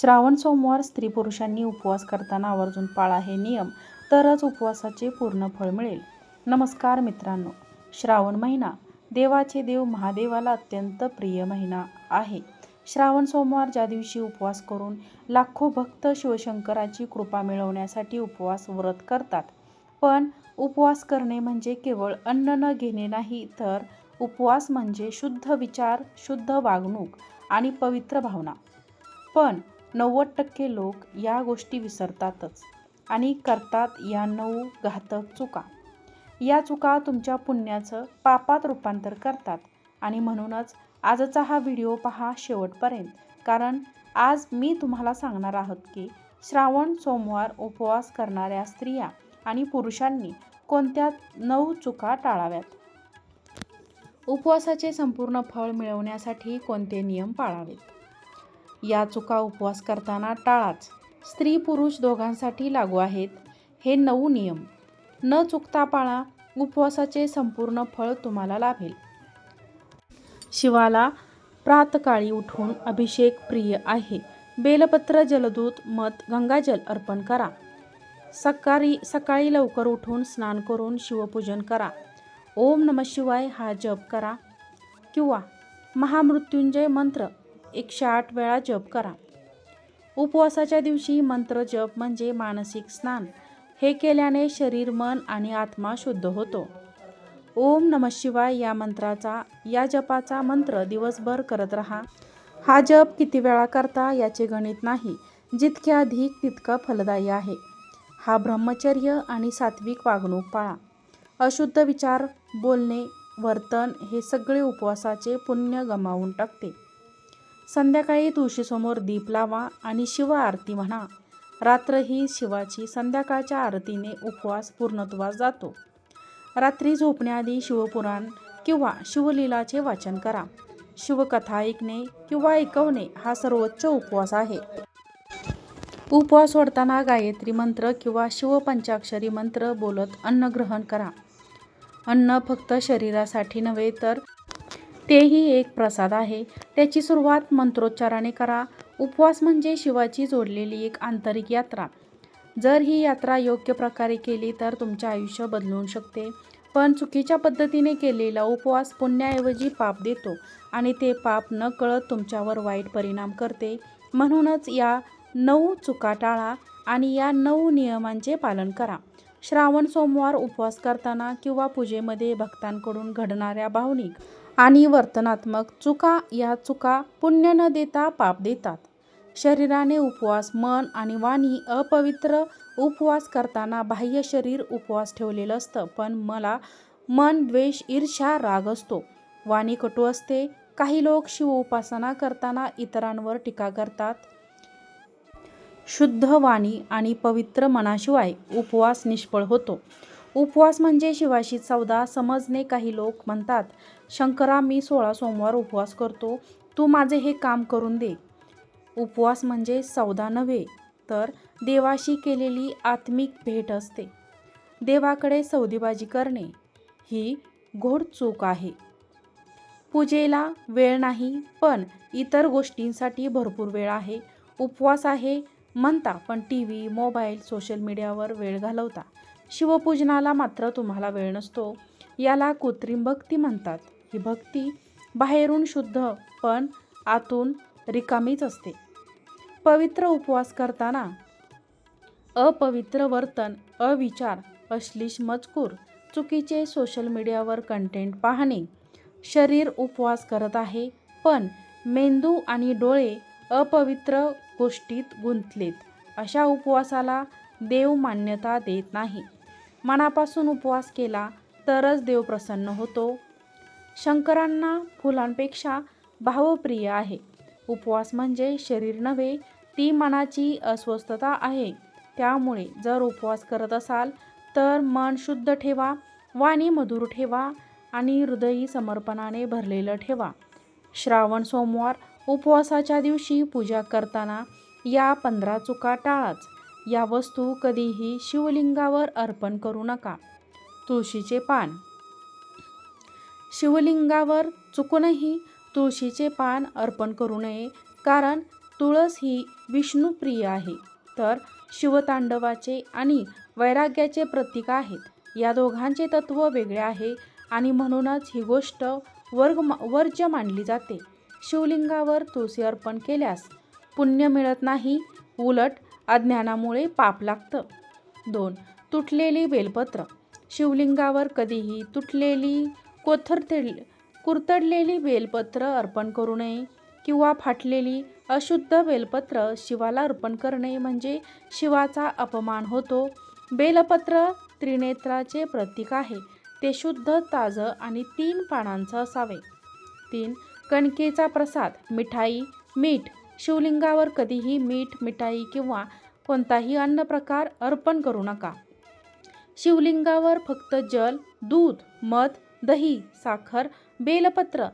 श्रावण सोमवार स्त्री पुरुषांनी उपवास करताना आवर्जून पाळा हे नियम तरच उपवासाचे पूर्ण फळ मिळेल. नमस्कार मित्रांनो श्रावण महिना देवाचे देव महादेवाला अत्यंत प्रिय महिना आहे. श्रावण सोमवार ज्या दिवशी उपवास करून लाखो भक्त शिवशंकराची कृपा मिळवण्यासाठी उपवास व्रत करतात. पण उपवास करणे म्हणजे केवळ अन्न न घेणे नाही तर उपवास म्हणजे शुद्ध विचार शुद्ध वागणूक आणि पवित्र भावना. पण नव्वद टक्के लोक या गोष्टी विसरतातच आणि करतात या नऊ घातक चुका. या चुका तुमच्या पुण्याचं पापात रूपांतर करतात आणि म्हणूनच आजचा हा व्हिडिओ पहा शेवटपर्यंत. कारण आज मी तुम्हाला सांगणार आहोत की श्रावण सोमवार उपवास करणाऱ्या स्त्रिया आणि पुरुषांनी कोणत्या नऊ चुका टाळाव्यात? उपवासाचे संपूर्ण फळ मिळवण्यासाठी कोणते नियम पाळावेत? या चुका उपवास करताना टाळाच. स्त्री पुरुष दोघांसाठी लागू आहेत. हे नऊ नियम. न चुकता पाळा उपवासाचे संपूर्ण फळ तुम्हाला लाभेल. शिवाला प्रातकाळी उठून अभिषेक प्रिय आहे. बेलपत्र जलदूत मत गंगाजल अर्पण करा. सकाळी सकाळी लवकर उठून स्नान करून शिवपूजन करा. ओम नम शिवाय हा जप करा. किंवा महामृत्युंजय मंत्र एकशे आठ वेळा जप करा. उपवासाच्या दिवशी मंत्र जप म्हणजे मानसिक स्नान. हे केल्याने शरीर मन आणि आत्मा शुद्ध होतो. ओम नम शिवाय या मंत्राचा या जपाचा मंत्र दिवसभर करत राहा. हा जप किती वेळा करता याचे गणित नाही. जितके अधिक तितकं फलदायी आहे. हा ब्रह्मचर्य आणि सात्विक वागणूक पाळा. अशुद्ध विचार बोलणे वर्तन हे सगळे उपवासाचे पुण्य गमावून टाकते. संध्याकाळी तुळशीसमोर दीप लावा आणि शिव आरती म्हणा. रात्र ही शिवाची संध्याकाळच्या आरतीने उपवास पूर्णत्वास जातो. रात्री झोपण्याआधी शिवपुराण किंवा शिवलीलाचे वाचन करा. शिवकथा ऐकणे किंवा ऐकवणे हा सर्वोच्च उपवास आहे. उपवास सोडताना गायत्री मंत्र किंवा शिवपंचाक्षरी मंत्र बोलत अन्न ग्रहण करा. अन्न फक्त शरीरासाठी नव्हे तर तेही एक प्रसाद आहे. त्याची सुरुवात मंत्रोच्चाराने करा. उपवास म्हणजे शिवाची जोडलेली एक आंतरिक यात्रा. जर ही यात्रा योग्य प्रकारे केली तर तुमचे आयुष्य बदलू शकते. पण चुकीच्या पद्धतीने केलेला उपवास पुण्याऐवजी पाप देतो आणि ते पाप न कळत तुमच्यावर वाईट परिणाम करते. म्हणूनच या नऊ चुका टाळा आणि या नऊ नियमांचे पालन करा. श्रावण सोमवार उपवास करताना किंवा पूजेमध्ये भक्तांकडून घडणाऱ्या भावनिक आणि वर्तनात्मक चुका या चुका पुण्य न देता पाप देतात. शरीराने उपवास मन आणि वाणी अपवित्र उपवास करताना बाह्य शरीर उपवास ठेवलेलं असतं पण मला मन द्वेष ईर्ष्या राग असतो. वाणी कटू असते. काही लोक शिव उपासना करताना इतरांवर टीका करतात. शुद्ध वाणी आणि पवित्र मनाशिवाय उपवास निष्फळ होतो. उपवास म्हणजे शिवाशी सौदा समजणे काही लोक म्हणतात शंकरा मी सोळा सोमवार उपवास करतो. तू माझे हे काम करून दे. उपवास म्हणजे सौदा नव्हे तर देवाशी केलेली आत्मिक भेट असते. देवाकडे सौदेबाजी करणे ही घोड चूक आहे. पूजेला वेळ नाही पण इतर गोष्टींसाठी भरपूर वेळ आहे. उपवास आहे म्हणता पण टी व्ही मोबाईल सोशल मीडियावर वेळ घालवता. शिवपूजनाला मात्र तुम्हाला वेळ नसतो. याला कृत्रिम भक्ती म्हणतात. ही भक्ती बाहेरून शुद्ध पण आतून रिकामीच असते. पवित्र उपवास करताना अपवित्र वर्तन अविचार अश्लीष मजकूर चुकीचे सोशल मीडियावर कंटेंट पाहणे. शरीर उपवास करत आहे पण मेंदू आणि डोळे अपवित्र गोष्टीत गुंतलेत. अशा उपवासाला देव मान्यता देत नाही. मनापासून उपवास केला तरच देव प्रसन्न होतो. शंकरांना फुलांपेक्षा भावप्रिय आहे. उपवास म्हणजे शरीर नव्हे ती मनाची अस्वस्थता आहे. त्यामुळे जर उपवास करत असाल तर मन शुद्ध ठेवा वाणी मधुर ठेवा आणि हृदयी समर्पणाने भरलेलं ठेवा. श्रावण सोमवार उपवासाच्या दिवशी पूजा करताना या पंधरा चुका टाळाच. या वस्तू कधीही शिवलिंगावर अर्पण करू नका. तुळशीचे पान. शिवलिंगावर चुकूनही तुळशीचे पान अर्पण करू नये कारण तुळस ही विष्णुप्रिय आहे. तर शिवतांडवाचे आणि वैराग्याचे प्रतीक आहेत. या दोघांचे तत्व वेगळे आहे आणि म्हणूनच ही गोष्ट वर्ग वर्ज्य मानली जाते. शिवलिंगावर तुळशी अर्पण केल्यास पुण्य मिळत नाही उलट अज्ञानामुळे पाप लागतं. दोन तुटलेली बेलपत्र. शिवलिंगावर कधीही तुटलेली कोथरतेल कुरतडलेली बेलपत्र अर्पण करू नये किंवा फाटलेली अशुद्ध बेलपत्र शिवाला अर्पण करणे म्हणजे शिवाचा अपमान होतो. बेलपत्र त्रिनेत्राचे प्रतीक आहे. ते शुद्ध ताजं आणि तीन पानांचं असावे. तीन कणकेचा प्रसाद मिठाई मीठ शिवलिंगावर कधीही मीठ मिठाई किंवा कोणताही अन्न प्रकार अर्पण करू नका. शिवलिंगावर फक्त जल दूध मध दही साखर बेलपत्र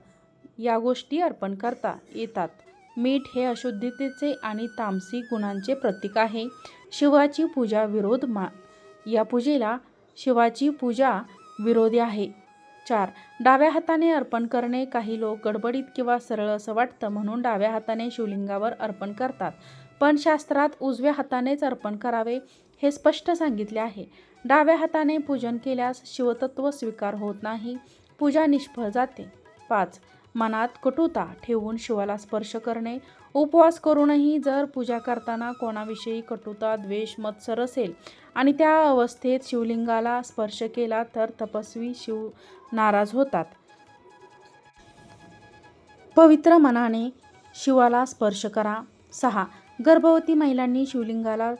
या गोष्टी अर्पण करता येतात. मीठ हे अशुद्धतेचे आणि तामसी गुणांचे प्रतीक आहे. शिवाची पूजा विरोध मा या पूजेला शिवाची पूजा विरोधी आहे. चार. डाव्या हाताने अर्पण करणे काही लोक गडबडीत किंवा सरळ असं वाटतं म्हणून डाव्या हाताने शिवलिंगावर अर्पण करतात. पण शास्त्रात उजव्या हातानेच अर्पण करावे हे स्पष्ट सांगितले आहे. डाव्या हाताने पूजन केल्यास शिवतत्व स्वीकार होत नाही पूजा निष्फळ जाते. पाच. मनात कटुता ठेवून शिवाला स्पर्श करणे उपवास करूनही जर पूजा करताना कोणाविषयी कटुता द्वेष मत्सर असेल आणि त्या अवस्थेत शिवलिंगाला स्पर्श केला तर तपस्वी शिव नाराज होतात. पवित्र मनाने शिवाला स्पर्श करा. सहा. गर्भवती महिलांनी शिवलिंगाला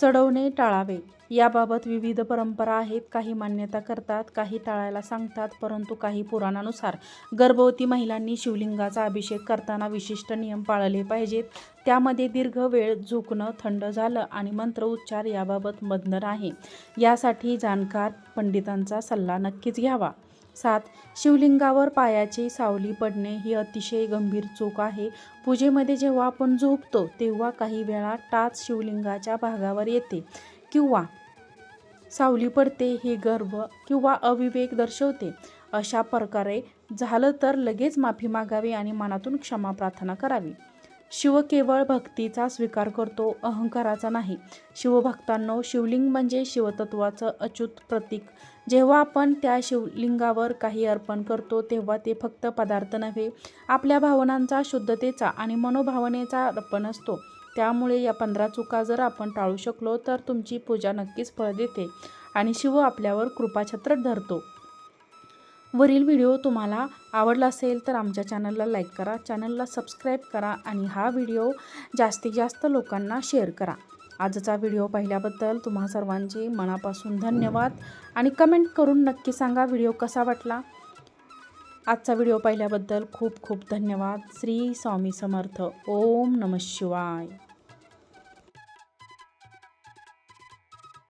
चढवणे टाळावे. याबाबत विविध परंपरा आहेत. काही मान्यता करतात काही टाळायला सांगतात परंतु काही पुराणानुसार गर्भवती महिलांनी शिवलिंगाचा अभिषेक करताना विशिष्ट नियम पाळले पाहिजेत. त्यामध्ये दीर्घ वेळ झोकणं थंड झालं आणि मंत्र उच्चार याबाबत बंधन आहे. यासाठी जाणकार पंडितांचा सल्ला नक्कीच घ्यावा. सात शिवलिंगावर पायाची सावली पडणे ही अतिशय गंभीर चूक आहे. पूजेमध्ये जेव्हा आपण झोपतो तेव्हा काही वेळा टाच शिवलिंगाच्या भागावर येते. किंवा सावली पडते हे गर्भ किंवा अविवेक दर्शवते अशा प्रकारे झालं तर लगेच माफी मागावी आणि मनातून क्षमा प्रार्थना करावी. शिव केवळ भक्तीचा स्वीकार करतो अहंकाराचा नाही. शिवभक्तांनो शिवलिंग म्हणजे शिवतत्वाचं अचूत प्रतीक. जेव्हा आपण त्या शिवलिंगावर काही अर्पण करतो तेव्हा ते फक्त पदार्थ नव्हे आपल्या भावनांचा शुद्धतेचा आणि मनोभावनेचा अर्पण असतो. त्यामुळे या पंधरा चुका जर आपण टाळू शकलो तर तुमची पूजा नक्कीच फळ देते आणि शिव आपल्यावर कृपाछत्र धरतो. वरील व्हिडिओ तुम्हाला आवडला असेल तर आमच्या चॅनलला लाईक करा चॅनलला सबस्क्राईब करा आणि हा व्हिडिओ जास्तीत जास्त लोकांना शेअर करा. आजचा व्हिडिओ पाहिल्याबद्दल तुम्हा सर्वांचे मनापासून धन्यवाद आणि कमेंट करून नक्की सांगा व्हिडिओ कसा वाटला. आजचा व्हिडिओ पाहिल्याबद्दल खूप खूप धन्यवाद. श्री स्वामी समर्थ. ओम नम शिवाय.